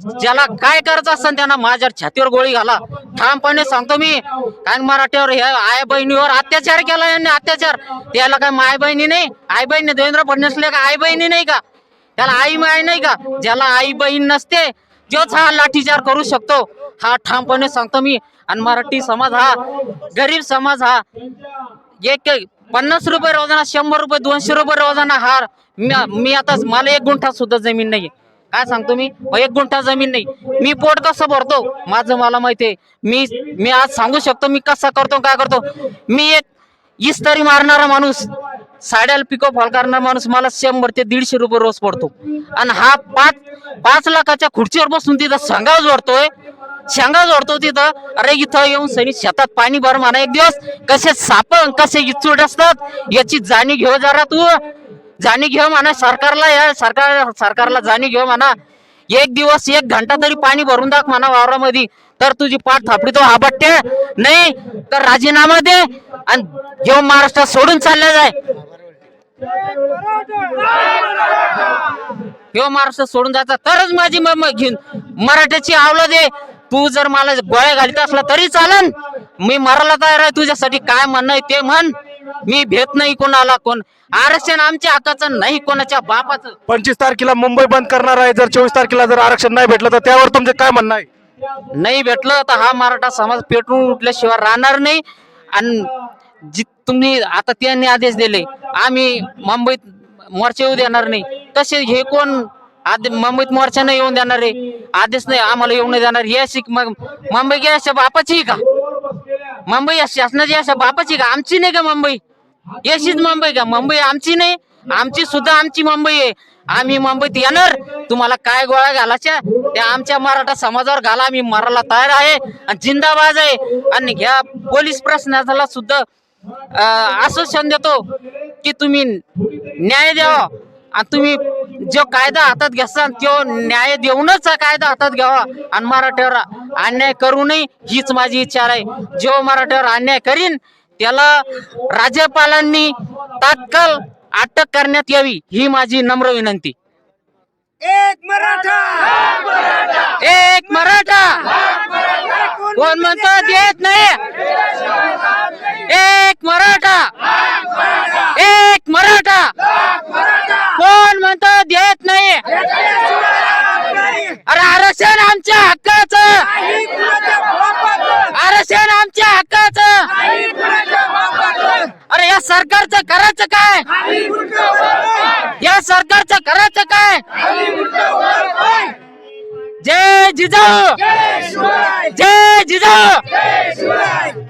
ज्याला काय करायचं असतं त्यांना माझ्या छातीवर गोळी घाला. ठामपणे सांगतो मी. कारण मराठीवर हे आय बहिणीवर अत्याचार केला यांनी अत्याचार. त्याला काय माय बहिणी नाही? आई बहिणी देवेंद्र फडणवीसला का आई बहिणी नाही का? त्याला आई माय नाही का? ज्याला आई बहीण नसते जोच हा लाठीचार करू शकतो. हा ठामपणे सांगतो मी. आणि मराठी समाज हा गरीब समाज हा एक एक पन्नास रुपये रोजाना शंभर रुपये दोनशे रुपये रोजाना हार मी- मी आता मला एक गुंठा सुद्धा जमीन नाही काय सांगतो मी? एक गुंठा जमीन नाही. मी पोट कसं भरतो? माझं मला माहिती आहे. मी मी आज सांगू शकतो मी कसं करतो काय करतो? मी एक इस्तारी मारणारा माणूस साड्याला पिको फॉल करणारा माणूस मला शंभर ते दीडशे रुपये रोज पडतो. आणि हा पाच पाच लाखाच्या खुर्चीवर बसून तिथं सांगाव जोडतोय. शेंगा जोडतो तिथं. अरे इथं येऊन सनी शेतात पाणी भर म्हणा एक दिवस. कसे साप कसे इचूट असतात याची जाणीव घेऊ जरा तू. जाणीव घेऊ म्हणा सरकारला या सरकार सरकारला जाणीव घेऊ म्हणा. एक दिवस एक घंटा तरी पाणी भरून दाख म्हणा वावरामध्ये. तर तुझी पाठ थापडी तो हाबटते नाही तर राजीनामा दे आणि घेऊन महाराष्ट्रात सोडून चालल्या जाय. घेऊ महाराष्ट्रात सोडून जायचा तरच माझी मग घेऊन मराठ्याची आवलं दे. तू जर मला गोळ्या घालीत असला तरी चालन. मी मरायला तयार आहे तुझ्यासाठी काय म्हणणं आहे ते म्हण. मी भेट नाही कोणाला कोण. आरक्षण आमच्या हक्काचं नाही कोणाच्या बापाचं. पंचवीस तारखेला मुंबई बंद करणार आहे. जर चोवीस तारखेला जर आरक्षण नाही भेटलं तर त्यावर तुमचं काय म्हणणं आहे? नाही भेटलं तर हा मराठा समाज पेटून उठल्याशिवाय राहणार नाही. आणि जी तुम्ही आता त्यांनी आदेश दिले आम्ही मुंबईत मोर्चा येऊ देणार नाही. तसे हे कोण? आदे मुंबईत मोर्चा नाही येऊन देणार आहे. आदेश नाही आम्हाला येऊन नाही देणार. हे अशी मग मुंबई अशा बापाची का? मुंबई या शासनाची अशा बापाची का? आमची नाही का मुंबई? अशीच मुंबई का? मुंबई आमची नाही. आमची सुद्धा आमची मुंबई आहे. आम्ही मुंबईत येणार. तुम्हाला काय गोळ्या घालायच्या? त्या आमच्या मराठा समाजावर घाला. आम्ही मराला तयार आहे आणि जिंदाबाज आहे. आणि ह्या पोलीस प्रशासनाला सुद्धा आश्वासन देतो की तुम्ही न्याय द्यावा. आणि तुम्ही जो कायदा हातात घ्याल तो न्याय देऊनच हा कायदा हातात घ्यावा आणि मराठ्यावर अन्याय करू नये हीच माझी इच्छा आहे. जो मराठ्यावर अन्याय करीन त्याला राज्यपालांनी तात्काळ अटक करण्यात यावी ही माझी नम्र विनंती. एक मराठा! एक मराठा! कोण म्हणतो देत नाही एक मराठा एक मराठा कोण म्हणतो देत नाही अरे आरक्षण आमच्या हक्काचं. आरक्षण आमच्या हक्काचं. अरे या सरकारचं करायचं काय? या सरकारचं करायचं काय? जय जिजाऊ. जय जिजाऊ.